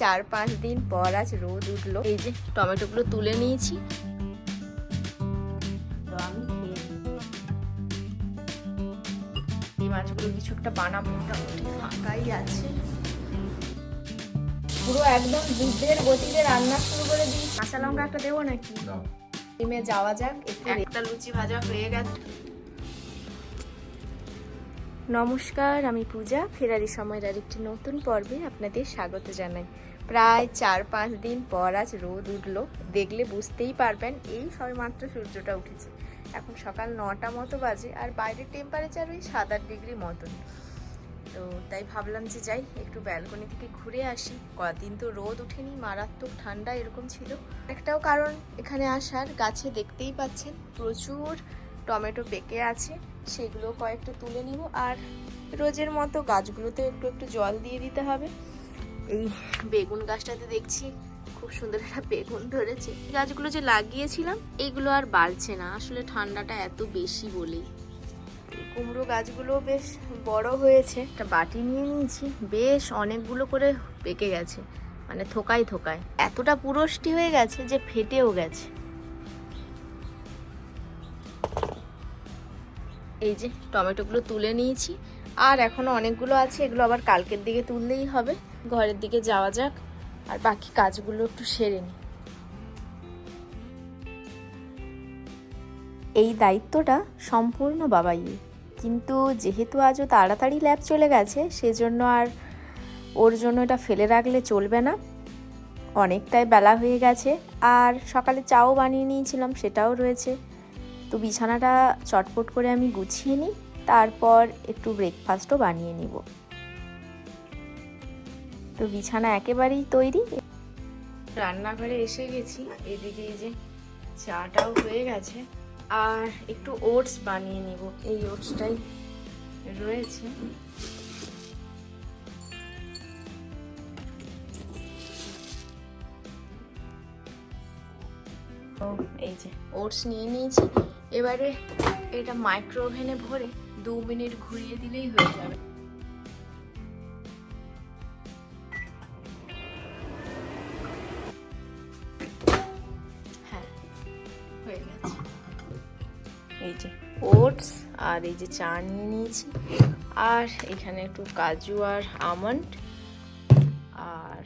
চার পাঁচ দিন পর আজ রোদ উঠল। এই যে টমেটোগুলো তুলে নিয়েছি। তো আমি এই মাছগুলো কিছু একটা বানাবো মোটামুটি। ফাঁকাই আছে। পুরো একদম যুদ্ধের গতিতে রান্না শুরু করে দিই। কাঁচা লঙ্কা একটা দেবো নাকি? ডিমে যাওয়া যাক একটা লুচি ভাজা হয়ে গেছে। নমস্কার, আমি পূজা। ফেরারি সময়ের আর একটি নতুন পর্বে আপনাদের স্বাগত জানাই। প্রায় চার পাঁচ দিন পর আজ রোদ উঠল। দেখলে বুঝতেই পারবেন, এই সবে মাত্র সূর্যটা উঠেছে। এখন সকাল নটা মতো বাজে আর বাইরের টেম্পারেচার ওই সাত আট ডিগ্রি মতন। তো তাই ভাবলাম যে যাই, একটু ব্যালকনি থেকে ঘুরে আসি। কদিন তো রোদ ওঠেনি মারাত্মক ঠান্ডা এরকম ছিল। একটাও কারণ এখানে আসার, গাছে দেখতেই পাচ্ছেন, প্রচুর টমেটো পেকে আছে, সেগুলো কয়েকটা তুলে নিব আর রোজের মতো গাছগুলোতে একটু একটু জল দিয়ে দিতে হবে। এই বেগুন গাছটাতে দেখছি খুব সুন্দর একটা বেগুন ধরেছে। গাছগুলো যে লাগিয়েছিলাম এইগুলো আর বাড়ছে না, আসলে ঠান্ডাটা এত বেশি বলেই কুমড়ো গাছগুলো বেশ বড় হয়েছে, একটা বাটি নিয়ে নিয়েছি, বেশ অনেকগুলো করে পেকে গেছে মানে থোকায় থোকায়। এতটা পুরষ্টি হয়ে গেছে যে ফেটেও গেছে। এই যে টমেটোগুলো তুলে নিয়েছি। আর এখনও অনেকগুলো আছে, এগুলো আবার কালকের দিকে তুললেই হবে। ঘরের দিকে যাওয়া যাক, আর বাকি কাজগুলো একটু সেরে নিই। এই দায়িত্বটা সম্পূর্ণ বাবাইয়ে কিন্তু যেহেতু আজও তাড়াতাড়ি ল্যাব চলে গেছে, সেজন্য আর ওর জন্য এটা ফেলে রাখলে চলবে না। অনেকটাই বেলা হয়ে গেছে, আর সকালে চাও বানিয়ে নিয়েছিলাম, সেটাও রয়েছে। তো বিছানাটা চটপট করে আমি গুছিয়ে নিই, তারপর একটু ব্রেকফাস্টও বানিয়ে নিব। তো বিছানা একেবারেই তৈরি। রান্নাঘরে এসে গেছি, এদিকে এই যে চাটাও হয়ে গেছে, আর একটু ওটস বানিয়ে নিব। এই ওটসটাই রয়েছে। ও এই যে ওটস নিয়ে নিয়েছি। এবারে এটা মাইক্রো ওভেনে ভরে দু মিনিট ঘুরিয়ে দিলেই হয়ে যাবে। হ্যাঁ হয়ে গেছে। এই যে ওটস আর এই যে চা নিয়ে নিয়েছি। আর এখানে একটু কাজু আর আমন্ড। আর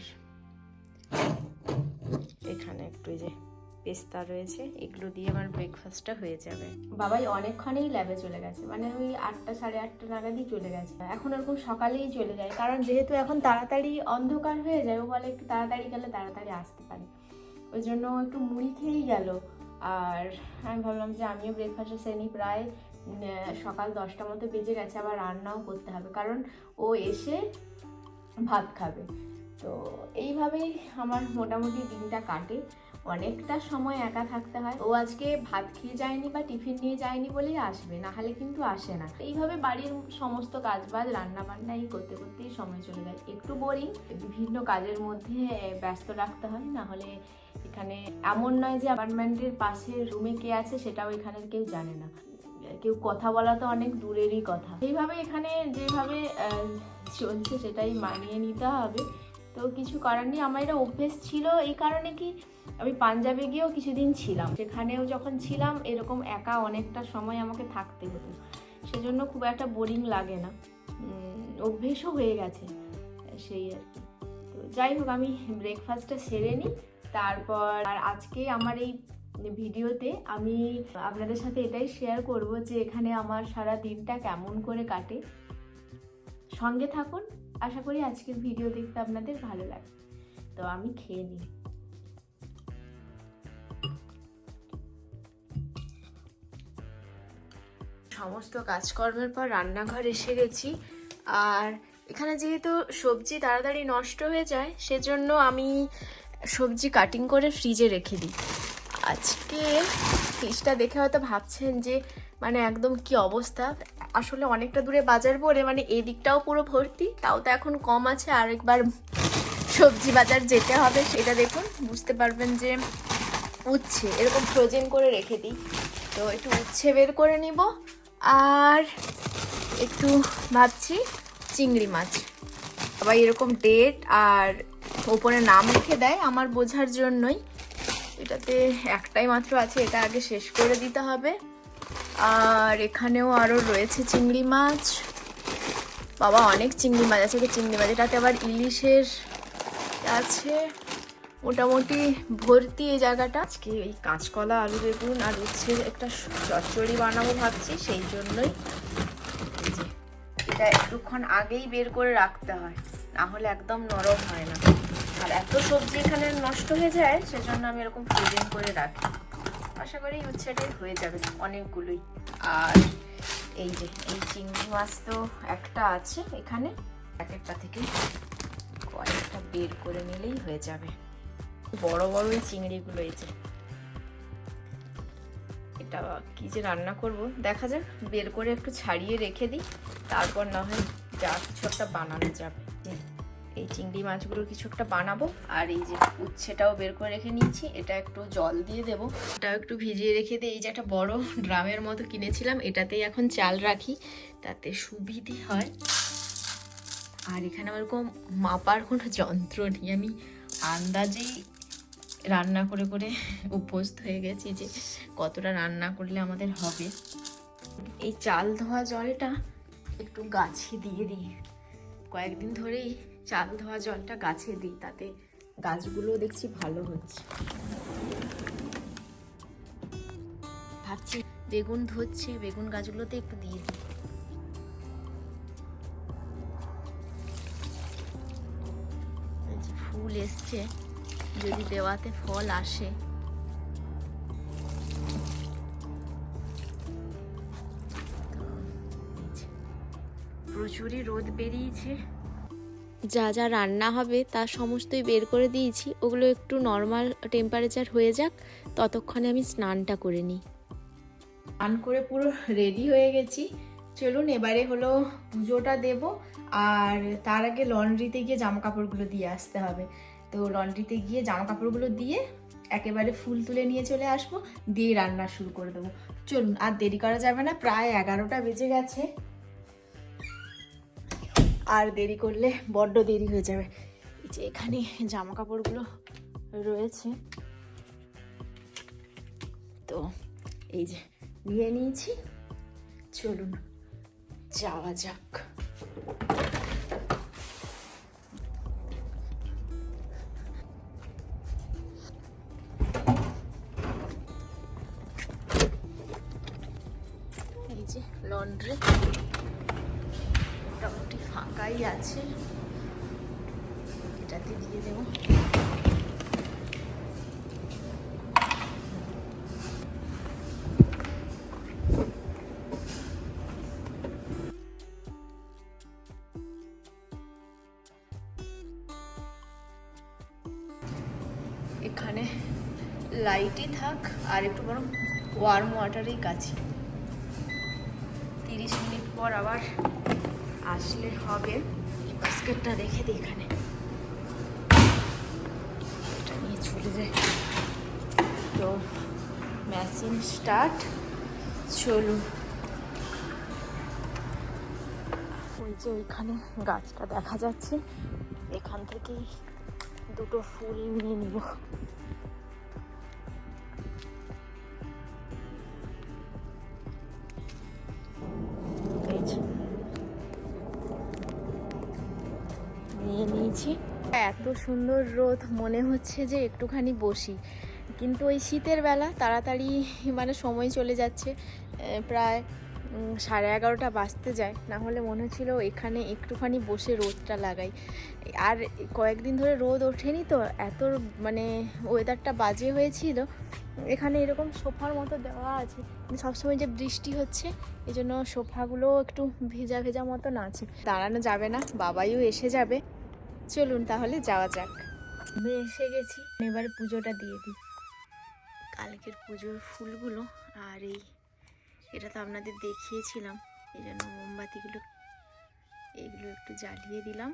এখানে একটু এই যে পেস্তা রয়েছে, এগুলো দিয়ে আমার ব্রেকফাস্টটা হয়ে যাবে। বাবাই অনেকক্ষণেই ল্যাবে চলে গেছে মানে ওই আটটা সাড়ে আটটা নাগাদই চলে গেছে। এখন এরকম সকালেই চলে যায়, কারণ যেহেতু এখন তাড়াতাড়ি অন্ধকার হয়ে যায়, ও বলে একটু তাড়াতাড়ি গেলে তাড়াতাড়ি আসতে পারে। ওই জন্য একটু মুড়ি খেয়েই গেল। আর আমি ভাবলাম যে আমিও ব্রেকফাস্টে সেনি প্রায় সকাল দশটা মতো বেজে গেছে, আবার রান্নাও করতে হবে, কারণ ও এসে ভাত খাবে। তো এইভাবেই আমার মোটামুটি দিনটা কাটে। অনেকটা সময় একা থাকতে হয়। ও আজকে ভাত খেয়ে যায়নি বা টিফিন নিয়ে যায়নি বলেই আসবে, না হলে কিন্তু আসে না। এইভাবে বাড়ির সমস্ত কাজ বাজ রান্না বান্না এই করতে করতেই সময় চলে যায়। একটু বোরিং বিভিন্ন কাজের মধ্যে ব্যস্ত রাখতে হয়, না হলে এখানে এমন নয় যে অ্যাপার্টমেন্টের পাশে রুমে কে আছে সেটাও এখানে কেউ জানে না। কেউ কথা বলা তো অনেক দূরেরই কথা। এইভাবে এখানে যেভাবে চলছে সেটাই মানিয়ে নিতে হবে। তো কিছু করার নেই। আমার এটা অভ্যেস ছিল। এই কারণে কি আমি পাঞ্জাবে গিয়েও কিছুদিন ছিলাম। সেখানেও যখন ছিলাম, এরকম একা অনেকটা সময় আমাকে থাকতে হতো। সেজন্য খুব একটা বোরিং লাগে না। অভ্যেসও হয়ে গেছে সেই আর কি। তো যাই হোক, আমি ব্রেকফাস্টটা সেরে নিই। তারপর আর আজকে আমার এই ভিডিওতে আমি আপনাদের সাথে এটাই শেয়ার করব যে এখানে আমার সারা দিনটা কেমন করে কাটে। সঙ্গে থাকুন। আশা করি আজকের ভিডিও দেখতে আপনাদের ভালো লাগে তো আমি খেয়ে নিই। সমস্ত কাজকর্মের পর রান্নাঘর এসে গেছি। আর এখানে যেহেতু সবজি তাড়াতাড়ি নষ্ট হয়ে যায়, সেজন্য আমি সবজি কাটিং করে ফ্রিজে রেখে দিই। আজকে ফ্রিজটা দেখে হয়তো ভাবছেন যে মানে একদম কি অবস্থা? আসলে অনেকটা দূরে বাজার পরে মানে এদিকটাও পুরো ভর্তি, তাও তো এখন কম আছে, আরেকবার সবজি বাজার যেতে হবে, সেটা দেখুন, বুঝতে পারবেন যে উচ্ছে, এরকম ফ্রোজেন করে রেখে দিই। তো একটু উচ্ছে বের করে নিব। আর একটু ভাবছি চিংড়ি মাছ। আবার এরকম ডেট আর ওপরে নাম লিখে দেয় আমার বোঝার জন্যই। এটাতে একটাই মাত্র আছে, এটা আগে শেষ করে দিতে হবে। আর এখানেও আরও রয়েছে চিংড়ি মাছ। বাবা, অনেক চিংড়ি মাছ আছে। চিংড়ি মাছ, এটাতে আবার ইলিশের আছে। মোটামুটি ভর্তি এই জায়গাটা। আজকে এই কাঁচকলা, আলু বেগুন আর উচ্ছে একটা চচ্চড়ি বানাবো ভাবছি, সেই জন্যই এটা একটুক্ষণ আগেই বের করে রাখতে হয়, না হলে একদম নরম হয় না। আর এত সবজি এখানে নষ্ট হয়ে যায়, সেজন্য আমি এরকম ফ্রিজিং করে রাখি। আশা করি এই উচ্ছেটাই হয়ে যাবে অনেকগুলোই। আর এই যে, এই চিংড়ি মাছ তো একটা আছে এখানে একটা থেকে কয়েকটা বের করে নিলেই হয়ে যাবে। বড় বড় এই চিংড়িগুলো এই যে। এটা কি যে রান্না করব? দেখা যাক, বের করে একটু ছাড়িয়ে রেখে দিই। তারপর না হয় যা কিছু একটা বানানো যাবে। এই চিংড়ি মাছগুলো কিছু একটা বানাবো। আর এই যে উচ্ছেটাও বের করে রেখে নিয়েছি। এটা একটু জল দিয়ে দেবো। এটাও একটু ভিজিয়ে রেখে দিই এই যে একটা বড় ড্রামের মতো কিনেছিলাম। এটাতেই এখন চাল রাখি। তাতে সুবিধে হয়। আর এখানে আমার এরকম মাপার কোনো যন্ত্র নেই। আমি আন্দাজেই রান্না করে করে অভ্যস্ত হয়ে গেছি যে কতটা রান্না করলে আমাদের হবে। এই চাল ধোয়া জলটা একটু গাছে দিয়ে দিই। কয়েকদিন ধরেই চাল ধোয়া জলটা গাছে দিই, তাতে গাছগুলো দেখছি ভালো হচ্ছে। ভাবছি বেগুন ধরছে, বেগুন গাছগুলোতে একটু দিয়ে দিই। ফুল এসছে। যদি দেওয়াতে ফল আসে। প্রচুরই রোদ বেরিয়েছে। যা যা রান্না হবে তা সমস্তই বের করে দিয়েছি। ওগুলো একটু নর্মাল টেম্পারেচার হয়ে যাক ততক্ষণে আমি স্নানটা করে নিই। স্নান করে পুরো রেডি হয়ে গেছি। চলুন এবারে হলো পুজোটা দেব। আর তার আগে লন্ড্রিতে গিয়ে জামা কাপড়গুলো দিয়ে আসতে হবে। তো লন্ড্রিতে গিয়ে জামা কাপড়গুলো দিয়ে একেবারে ফুল তুলে নিয়ে চলে আসব, দিয়ে রান্না শুরু করে দেবো। চলুন, আর দেরি করা যাবে না, প্রায় এগারোটা বেজে গেছে। আর দেরি করলে বড্ড দেরি হয়ে যাবে। যে এখানে জামা কাপড়গুলো রয়েছে। তো এই যে নিয়ে নিয়েছি। চলুন, যাওয়া যাক। মোটামুটি ফাঁকাই আছে। এটাতে দিয়ে দেবো। এখানে লাইটই থাক, আর একটু বরং ওয়ার্ম ওয়াটারেই কাছি। তিরিশ মিনিট পর আবার আসলে হবে। বাস্কেটটা রেখে দিই এখানে। এটা নিয়ে চলে যাই। তো মেশিন স্টার্ট চলুন। ওই যে ওইখানে গাছটা দেখা যাচ্ছে। এখান থেকেই দুটো ফুল নিয়ে নিব। এত সুন্দর রোদ, মনে হচ্ছে যে একটুখানি বসি। কিন্তু ওই শীতের বেলা তাড়াতাড়ি মানে সময় চলে যাচ্ছে প্রায় সাড়ে এগারোটা বাজতে যায়। না হলে মনে হচ্ছিল এখানে একটুখানি বসে রোদটা লাগাই। আর কয়েকদিন ধরে রোদ ওঠেনি তো, এত মানে ওয়েদারটা বাজে হয়েছিল। এখানে এরকম সোফার মতো দেওয়া আছে। কিন্তু সবসময় যে বৃষ্টি হচ্ছে এই জন্য সোফাগুলো একটু ভেজা ভেজা মতন আছে। দাঁড়ানো যাবে না, বাবাইও এসে যাবে। চলুন তাহলে যাওয়া যাক। আমি এসে গেছি। এবার পুজোটা দিয়ে দিই। কালকের পুজোর ফুলগুলো আর এই, এটা তো আপনাদের দেখিয়েছিলাম। এই জন্য মোমবাতিগুলো, এইগুলো একটু জ্বালিয়ে দিলাম।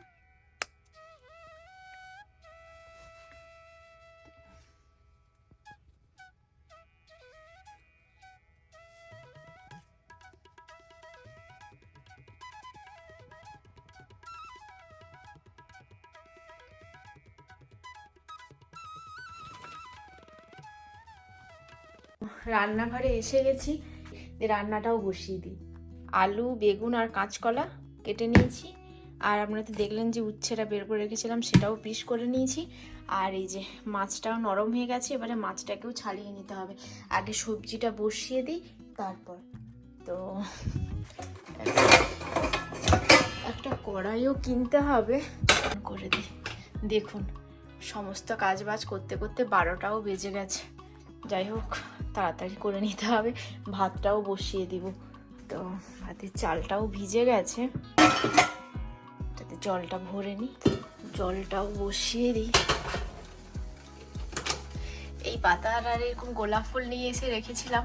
রান্নাঘরে এসে গেছি। রান্নাটাও বসিয়ে দিই। আলু, বেগুন আর কাঁচকলা কেটে নিয়েছি। আর আপনারা তো দেখলেন যে উচ্ছেটা বের করে রেখেছিলাম, সেটাও পিস করে নিয়েছি। আর এই যে মাছটাও নরম হয়ে গেছে, এবারে মাছটাকেও ছাড়িয়ে নিতে হবে। আগে সবজিটা বসিয়ে দিই, তারপর তো একটা কড়াইও কিনতে হবে। করে দিই। দেখুন, সমস্ত কাজবাজ করতে করতে বারোটাও বেজে গেছে। যাই হোক। তাড়াতাড়ি করে নিতে হবে। ভাতটাও বসিয়ে দিব। তো ভাতের চালটাও ভিজে গেছে। তাতে জলটা ভরে নিই জলটাও বসিয়ে দিই। এই পাতার আর এরকম গোলাপ ফুল নিয়ে এসে রেখেছিলাম।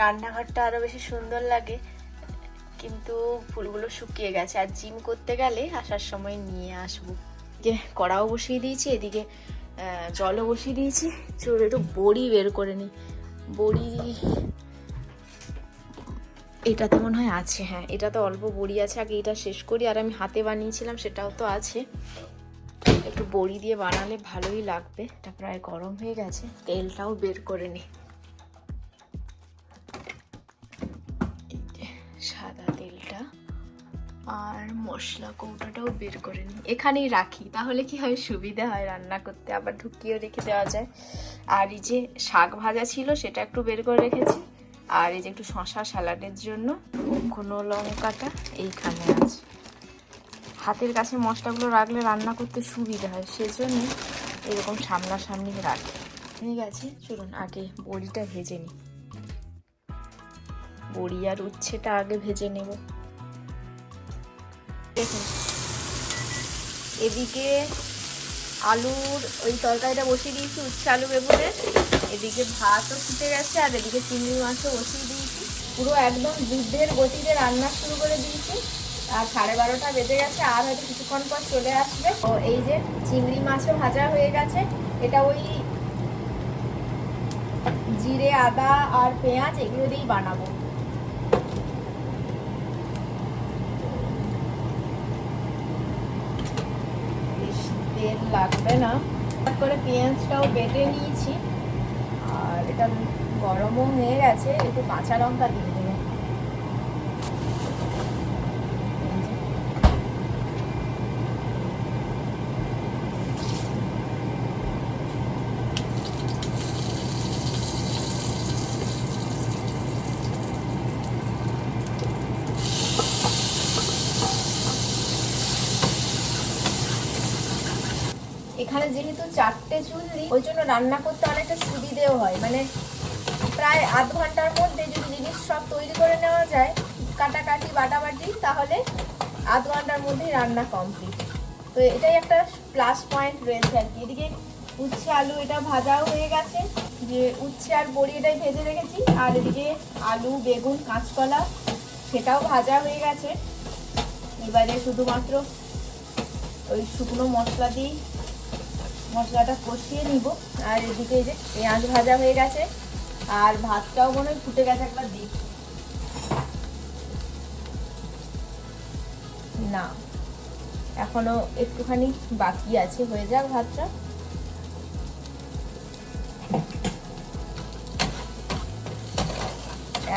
রান্নাঘরটা আরও বেশি সুন্দর লাগে। কিন্তু ফুলগুলো শুকিয়ে গেছে। আর জিম করতে গেলে আসার সময় নিয়ে আসব। কড়াও বসিয়ে দিয়েছি, এদিকে জলও বসিয়ে দিয়েছি। চোর একটু বড়ি বের করে নিই বড়ি এটাতে মনে হয় আছে হ্যাঁ এটা তো অল্প বড়ি আছে, আগে এটা শেষ করি, আর আমি হাতে বানিয়েছিলাম, সেটাও তো আছে। একটু বড়ি দিয়ে বানালে ভালোই লাগবে, এটা প্রায় গরম হয়ে গেছে, তেলটাও বের করে নিই আর মশলা কৌটাটাও বের করে নিই। এখানেই রাখি, তাহলে কি হয়? সুবিধা হয় রান্না করতে। আবার ঢুকিয়েও রেখে দেওয়া যায়। আর এই যে শাক ভাজা ছিল, সেটা একটু বের করে রেখেছি। আর এই যে একটু শশা স্যালাডের জন্য কোনো লঙ্কাটা এইখানে আছে। হাতের কাছে মশলাগুলো রাখলে রান্না করতে সুবিধা হয়, সেজন্য এরকম সামনাসামনি রাখি। ঠিক আছে, চলুন আগে বড়িটা ভেজে নিই। বড়ি আর উচ্ছেটা আগে ভেজে নেব। দেখুন। এদিকে আলুর ওই তরকারিটা বসিয়ে দিয়েছি, উচ্ছে আলু বেগুনের এদিকে ভাতও ফুটে গেছে আর এদিকে চিংড়ি মাছও বসিয়ে দিয়েছি। পুরো একদম দুধের গতিতে রান্না শুরু করে দিয়েছি। আর সাড়ে বারোটা বেজে গেছে, আর হয়তো কিছুক্ষণ পর চলে আসবে। ও এই যে চিংড়ি মাছও ভাজা হয়ে গেছে। এটা ওই জিরে, আদা আর পেঁয়াজ এগুলো দিয়েই বানাবো বেশি তেল লাগবে না। করে পেঁয়াজটাও বেটে নিয়েছি। আর এটা গরমও হয়ে গেছে, একটু কাঁচা লঙ্কা দিয়ে দেবো এই যে। এখানে যেহেতু চারটে চুল্লি ওই জন্য রান্না করতে অনেকটা সুবিধেও হয়। মানে প্রায় আধ ঘণ্টার মধ্যে যদি জিনিস সব তৈরি করে নেওয়া যায়, কাটাকাটি, বাটাবাটি, তাহলে আধ ঘণ্টার মধ্যেই রান্না কমপ্লিট তো এটাই একটা প্লাস পয়েন্ট রয়েছে আর কি। এদিকে উচ্ছে, আলু, এটা ভাজাও হয়ে গেছে। যে উচ্ছে আর বড়ি এটাই ভেজে রেখেছি। আর এদিকে আলু, বেগুন, কাঁচকলা, সেটাও ভাজা হয়ে গেছে। এবারে শুধুমাত্র ওই শুকনো মশলা দিয়েই মশলাটা কষিয়ে নিব। আর এদিকে যে পেঁয়াজ ভাজা হয়ে গেছে। আর ভাতটাও মনে হয় ফুটে গেছে একবার দিই না, এখনও একটুখানি বাকি আছে। হয়ে যাক ভাতটা।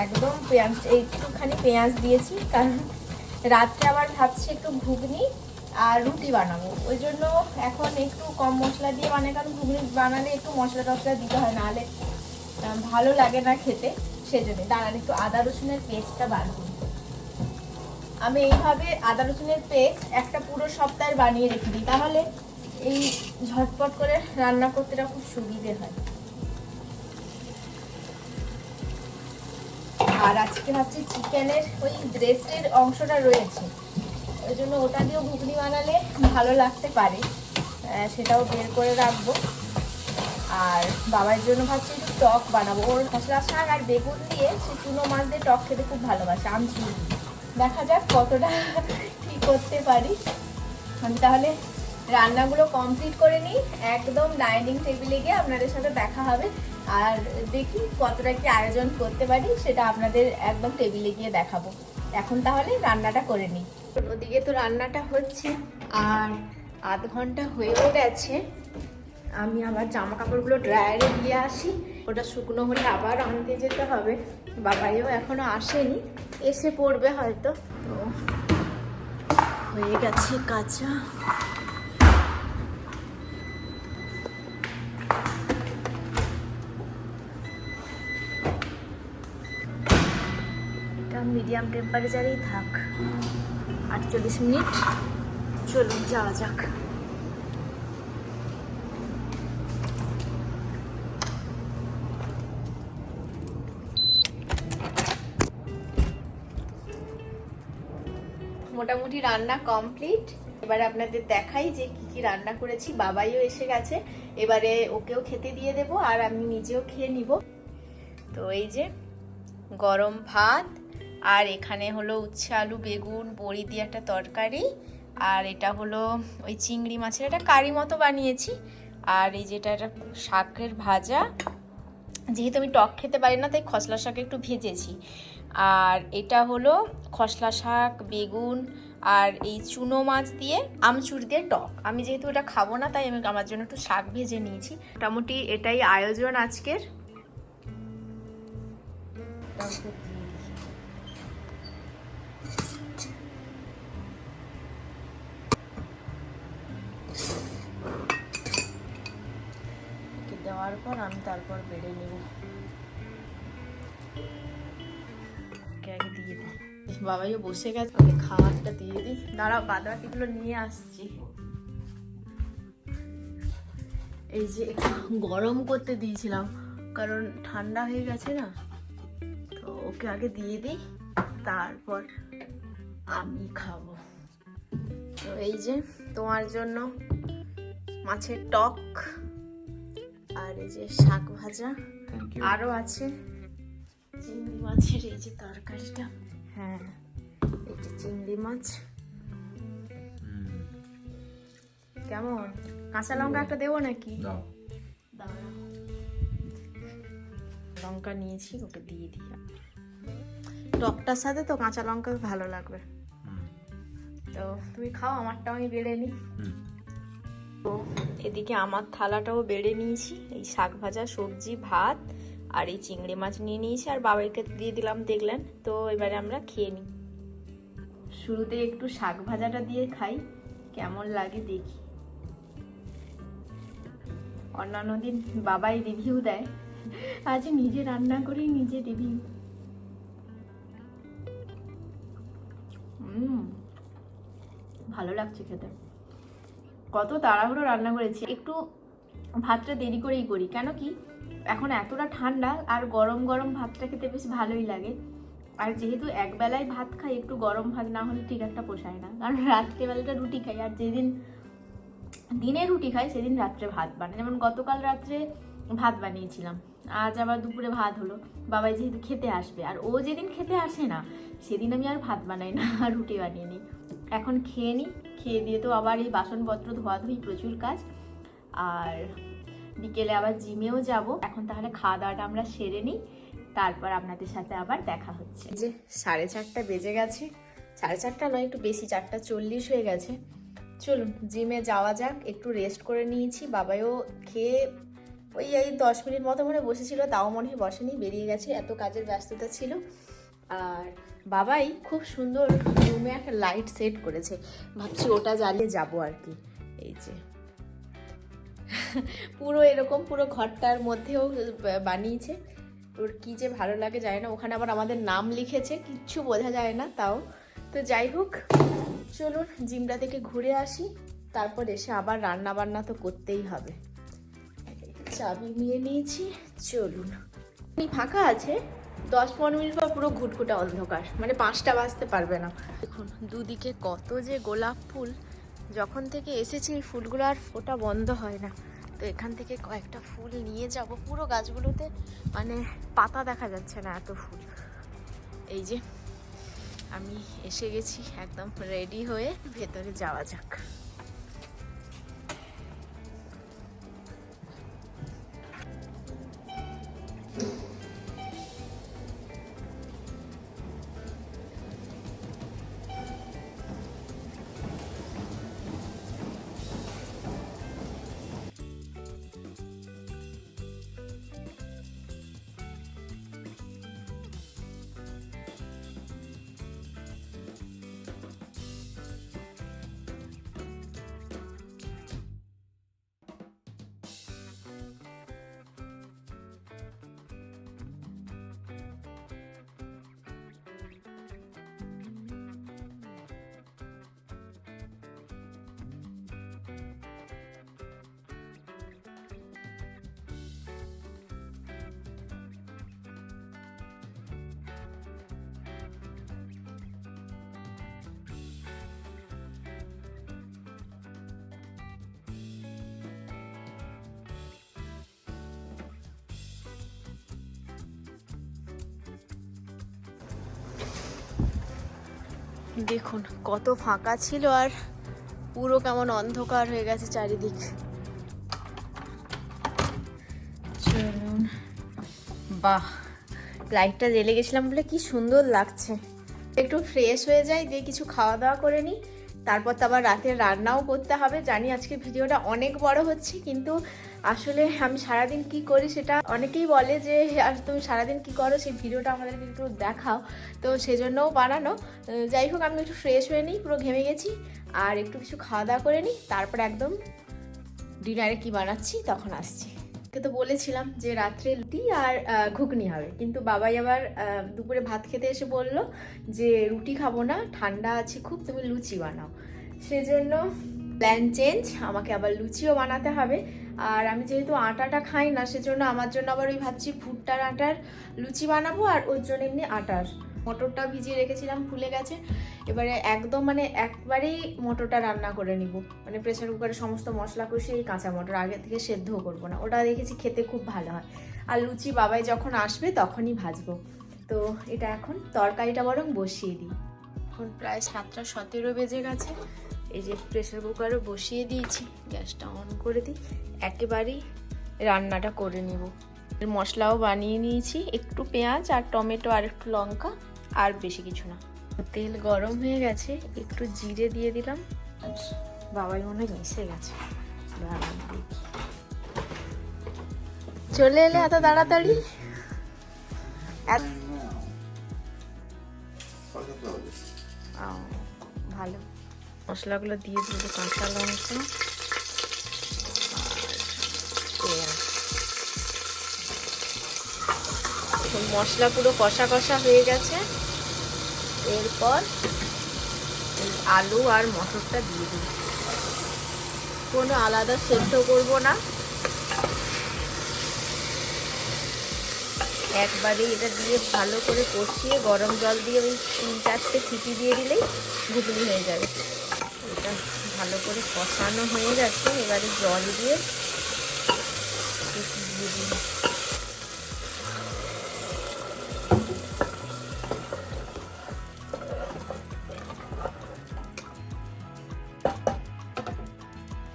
একদম পেঁয়াজ, একটুখানি পেঁয়াজ দিয়েছি, কারণ রাত্রে আবার ভাবছি একটু ঘুগনি। আর রুটি বানাবো। ওই জন্য এখন একটু কম মশলা দিয়ে বানাই কারণ ঘুগনি বানালে একটু মশলা টশলা দিতে হয়, নাহলে ভালো লাগে না খেতে। সেজন্য দাঁড়ান, একটু আদা রসুনের পেস্টটা বার করি। আমি এইভাবে আদা রসুনের পেস্ট একটা পুরো সপ্তাহের বানিয়ে রেখে দিই। তাহলে এই ঝটপট করে রান্না করতে এটা খুব সুবিধে হয়। আর আজকে ভাবছি চিকেনের ওই ব্রেস্টের অংশটা রয়েছে। ওই জন্য ওটা দিয়েও ঘুগনি বানালে ভালো লাগতে পারে। সেটাও বের করে রাখব। আর বাবার জন্য ভাবছি একটু টক বানাবো। ওর মশলা শাক আর বেগুন দিয়ে সে চুনো মাছ দিয়ে টক খেতে খুব ভালোবাসে, আমচুর। দেখা যাক কতটা কি করতে পারি। আমি তাহলে রান্নাগুলো কমপ্লিট করে নিই। একদম ডাইনিং টেবিলে গিয়ে আপনাদের সাথে দেখা হবে। আর দেখি কতটা কি আয়োজন করতে পারি, সেটা আপনাদের একদম টেবিলে গিয়ে দেখাবো। এখন তাহলে রান্নাটা করে নিই। ওদিকে তো রান্নাটা হচ্ছে আর আধ ঘণ্টা হয়েও গেছে। আমি আবার জামা কাপড়গুলো ড্রায়ারে দিয়ে আসি। ওটা শুকনো হলে আবার আনতে যেতে হবে। বাবাইও এখনও আসেনি। এসে পড়বে হয়তো। তো হয়ে গেছে কাঁচা। মিডিয়াম টেম্পারেচারেই থাক। আটচল্লিশ মিনিট। চলুন, যাওয়া যাক। মোটামুটি রান্না কমপ্লিট। এবারে আপনাদের দেখাই যে কি কি রান্না করেছি। বাবাইও এসে গেছে। এবারে ওকেও খেতে দিয়ে দেব, আর আমি নিজেও খেয়ে নিব। তো এই যে গরম ভাত আর এখানে হলো উচ্ছে, আলু, বেগুন, বড়ি দিয়ে একটা তরকারি। আর এটা হলো ওই চিংড়ি মাছের একটা কারি মতো বানিয়েছি। আর এই যেটা একটা শাকের ভাজা। যেহেতু আমি টক খেতে পারি না, তাই খসলা শাক একটু ভেজেছি। আর এটা হলো খসলা শাক, বেগুন আর এই চুনো মাছ দিয়ে আমচুর দিয়ে টক। আমি যেহেতু এটা খাব না, তাই আমি আমার জন্য একটু শাক ভেজে নিয়েছি। মোটামুটি এটাই আয়োজন আজকের। দেওয়ার পর আমি তারপর বেড়ে নেব। আগে দিয়ে দিই বাবাইও বসে গেছে খাবারটা দিয়ে দিই দাঁড়াও, বাদবাকিগুলো নিয়ে আসছি। এই যে গরম করতে দিয়েছিলাম, কারণ ঠান্ডা হয়ে গেছে না। তো ওকে আগে দিয়ে দিই তারপর আমি খাব। তো এই যে তোমার জন্য মাছের টক। আর এই যে শাক ভাজা আরও আছে। চিংড়ি মাছের এই যে তরকারিটা। হ্যাঁ। এই যে চিংড়ি মাছ। কেমন? কাঁচা লঙ্কা একটা দেবো নাকি? লঙ্কা নিয়েছি ওকে দিয়ে দিই টকটার সাথে তো কাঁচা লঙ্কা ভালো লাগবে। তো তুমি খাও আমারটাও আমি বেড়ে নিই। তো এদিকে আমার থালাটাও বেড়ে নিয়েছি। এই শাক ভাজা, সবজি, ভাত আর এই চিংড়ি মাছ নিয়ে নিয়েছি আর বাবাইকে দিয়ে দিলাম, দেখলেন? তো এবারে আমরা খেয়ে নিই। শুরুতে একটু শাক ভাজাটা দিয়ে খাই, কেমন লাগে দেখি। অন্যান্য দিন বাবাই রিভিউ দেয়, আজ নিজে রান্না করি, নিজে রিভিউ ভালো লাগছে খেতে। কত তাড়াহুড়ো রান্না করেছি, একটু ভাতটা দেরি করেই করি। কেন কি, এখন এতটা ঠান্ডা আর গরম গরম ভাতটা খেতে বেশ ভালোই লাগে। আর যেহেতু এক বেলায় ভাত খাই, একটু গরম ভাত না হলে ঠিক একটা পোষায় না। কারণ রাত্রেবেলাটা রুটি খাই, আর যেদিন দিনে রুটি খাই, সেদিন রাত্রে ভাত বানাই। যেমন গতকাল রাত্রে ভাত বানিয়েছিলাম, আজ আবার দুপুরে ভাত হলো। বাবাই যেহেতু খেতে আসবে, আর ও যেদিন খেতে আসে না, সেদিন আমি আর ভাত বানাই না, আর রুটি বানিয়ে নিই। এখন খেয়ে নিই। খেয়ে দিয়ে তো আবার এই বাসনপত্র, ধোয়াধুয়ি প্রচুর কাজ। আর বিকেলে আবার জিমেও যাব। এখন তাহলে খাওয়া দাওয়াটা আমরা সেরে নিই। তারপর আপনাদের সাথে আবার দেখা হচ্ছে। যে সাড়ে চারটা বেজে গেছে। সাড়ে চারটা নয়, একটু বেশি, চারটা চল্লিশ হয়ে গেছে। চলুন, জিমে যাওয়া যাক। একটু রেস্ট করে নিয়েছি। বাবাইও খেয়ে ওই এই দশ মিনিট মতো মনে বসেছিল, তাও মনে হয় বসেনি। বেরিয়ে গেছে, এত কাজের ব্যস্ততা ছিল। আর বাবাই খুব সুন্দর রুমে একটা লাইট সেট করেছে। ভাবছি ওটা জ্বালিয়ে যাব আর কি। এই যে। পুরো এরকম পুরো ঘরটার মধ্যেও বানিয়েছে। ওর কি যে ভালো লাগে যায় না। ওখানে আবার আমাদের নাম লিখেছে, কিচ্ছু বোঝা যায় না তাও। তো যাই হোক, চলুন জিমটা থেকে ঘুরে আসি। তারপর এসে আবার রান্না বান্না তো করতেই হবে। চাবি নিয়ে নিয়েছি, চলুন। ফাঁকা আছে? দশ পনেরো মিনিট পর পুরো ঘুটঘুটা অন্ধকার। মানে পাঁচটা বাজতে পারবে না। দেখুন, দুদিকে কত যে গোলাপ ফুল। যখন থেকে এসেছি, ফুলগুলো আর ফোটা বন্ধ হয় না। তো এখান থেকে কয়েকটা ফুল নিয়ে যাব। পুরো গাছগুলোতে মানে পাতা দেখা যাচ্ছে না এত ফুল। এই যে, আমি এসে গেছি, একদম রেডি হয়ে ভেতরে যাওয়া যাক। দেখুন, কত ফাঁকা ছিল আর পুরো কেমন অন্ধকার হয়ে গেছে চারিদিক। চলুন। বাহ লাইটটা জ্বেলে গেছিলাম বলে কি সুন্দর লাগছে। একটু ফ্রেশ হয়ে যাই, দিয়ে কিছু খাওয়া দাওয়া করে নিই। তারপর তো আবার রাতে রান্নাও করতে হবে। জানি আজকে ভিডিওটা অনেক বড় হচ্ছে, কিন্তু আসলে আমি সারাদিন কি করি সেটা অনেকেই বলে যে তুমি সারাদিন কি করো? সেই ভিডিওটা আমাদেরকে একটু দেখাও। তো সেজন্যও বানানো। যাই হোক, আমি একটু ফ্রেশ হয়ে নিই, পুরো ঘেমে গেছি। আর একটু কিছু খাওয়া দাওয়া করে নিই। তারপর একদম ডিনারে কি বানাচ্ছি তখন আসছি। কে তো বলেছিলাম যে, রাত্রে রুটি আর ঘুগনি হবে। কিন্তু বাবাই আবার দুপুরে ভাত খেতে এসে বলল যে, রুটি খাব না, ঠান্ডা আছে খুব, তুমি লুচি বানাও। সেজন্য প্ল্যান চেঞ্জ আমাকে আবার লুচিও বানাতে হবে। আর আমি যেহেতু আটাটা খাই না, সেজন্য আমার জন্য আবার ওই ভাবছি ভুট্টার আটার লুচি বানাবো আর ওর জন্য এমনি আটার। মটরটা ভিজিয়ে রেখেছিলাম, ফুলে গেছে। এবারে একদম মানে একবারেই মটরটা রান্না করে নিব। মানে প্রেসার কুকারে সমস্ত মশলা কষিয়ে এই কাঁচা মটর আগে থেকে সেদ্ধও করব না। ওটা দেখেছি খেতে খুব ভালো হয়। আর লুচি বাবাই যখন আসবে তখনই ভাজবো। তো এটা এখন তরকারিটা বরং বসিয়ে দিই। এখন প্রায় সাতটা সতেরো বেজে গেছে। এই যে প্রেসার কুকারও বসিয়ে দিয়েছি, গ্যাসটা অন করে দিই, একেবারেই রান্নাটা করে নিব। মশলাও বানিয়ে নিয়েছি, একটু পেঁয়াজ আর টমেটো আর একটু লঙ্কা আর বেশি কিছু না। তেল গরম হয়ে গেছে, একটু জিরে দিয়ে দিলাম। বাবাই মনে হয় মিশে গেছে। চলে এলে এত তাড়াতাড়ি? মশলাগুলো দিয়ে দিল কাঁচা লঙ্কা। মশলা পুরো কষা কষা হয়ে গেছে। এরপর আলু আর মটরটা দিয়ে দিই কোনো আলাদা সেদ্ধ করব না। একবারে এটা দিয়ে ভালো করে কষিয়ে গরম জল দিয়ে ওই তিন চারটে সিটি দিয়ে দিলেই ঘুগনি হয়ে যাবে। এটা ভালো করে কষানো হয়ে গেছে এবারে জল দিয়ে দিয়ে দিই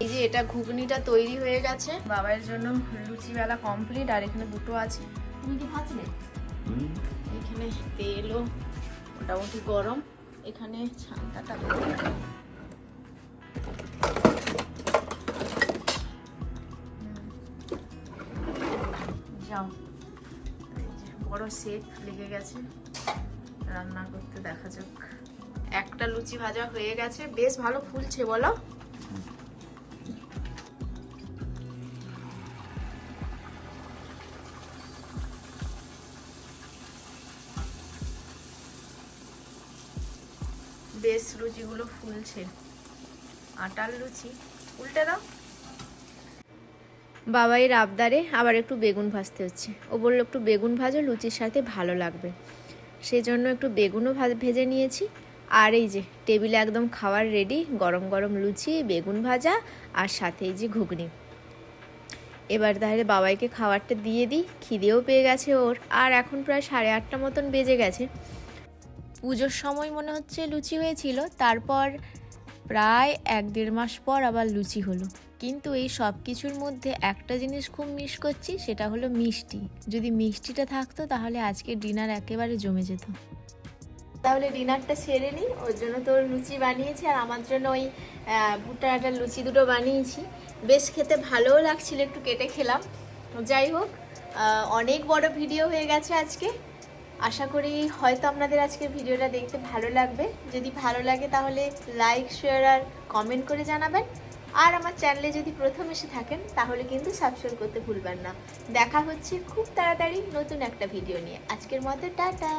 এই যে এটা ঘুগনিটা তৈরি হয়ে গেছে। বাবার জন্য লুচি বেলা কমপ্লিট আর এখানে দুটো আছে। তুমি কি ভাজলে এখানে তেলও মোটামুটি গরম। এখানে ছানটাটা। যাও। বড় সেট লেগে গেছে। রান্না করতে দেখা যাক। একটা লুচি ভাজা হয়ে গেছে। বেশ ভালো ফুলছে, বলো। বেশ লুচিগুলো ফুলছে। আটার লুচি। উল্টে দাও। বাবাইয়ের আবদারে আবার একটু বেগুন ভাজতে হচ্ছে। ও বলল, একটু বেগুন ভাজো, লুচির সাথে ভালো লাগবে। সেই জন্য একটু বেগুনও ভেজে নিয়েছি। আর এই যে, টেবিলে একদম খাওয়ার রেডি গরম গরম লুচি, বেগুন ভাজা আর সাথে এই যে ঘুগনি। এবার তাহলে বাবাইকে খাবারটা দিয়ে দিই, খিদেও পেয়ে গেছে ওর। আর এখন প্রায় সাড়ে আটটা মতন বেজে গেছে। পুজোর সময় মনে হচ্ছে লুচি হয়েছিল, তারপর প্রায় এক দেড় মাস পর আবার লুচি হলো। কিন্তু এই সব কিছুর মধ্যে একটা জিনিস খুব মিস করছি সেটা হলো মিষ্টি। যদি মিষ্টিটা থাকতো তাহলে আজকে ডিনার একেবারে জমে যেত। তাহলে ডিনারটা সেরে নিই ওর জন্য তোর লুচি বানিয়েছি আর আমার জন্য ওই আহ, ভুট্টার আটার লুচি দুটো বানিয়েছি। বেশ খেতে ভালোও লাগছিল একটু কেটে খেলাম। যাই হোক অনেক বড় ভিডিও হয়ে গেছে আজকে। আশা করি হয়তো আপনাদের আজকের ভিডিওটা দেখতে ভালো লাগবে। যদি ভালো লাগে তাহলে লাইক শেয়ার আর কমেন্ট করে জানাবেন। আর আমার চ্যানেলে যদি প্রথম এসে থাকেন, তাহলে কিন্তু সাবস্ক্রাইব করতে ভুলবেন না। দেখা হচ্ছে খুব তাড়াতাড়ি নতুন একটা ভিডিও নিয়ে। আজকের মতো টাটা।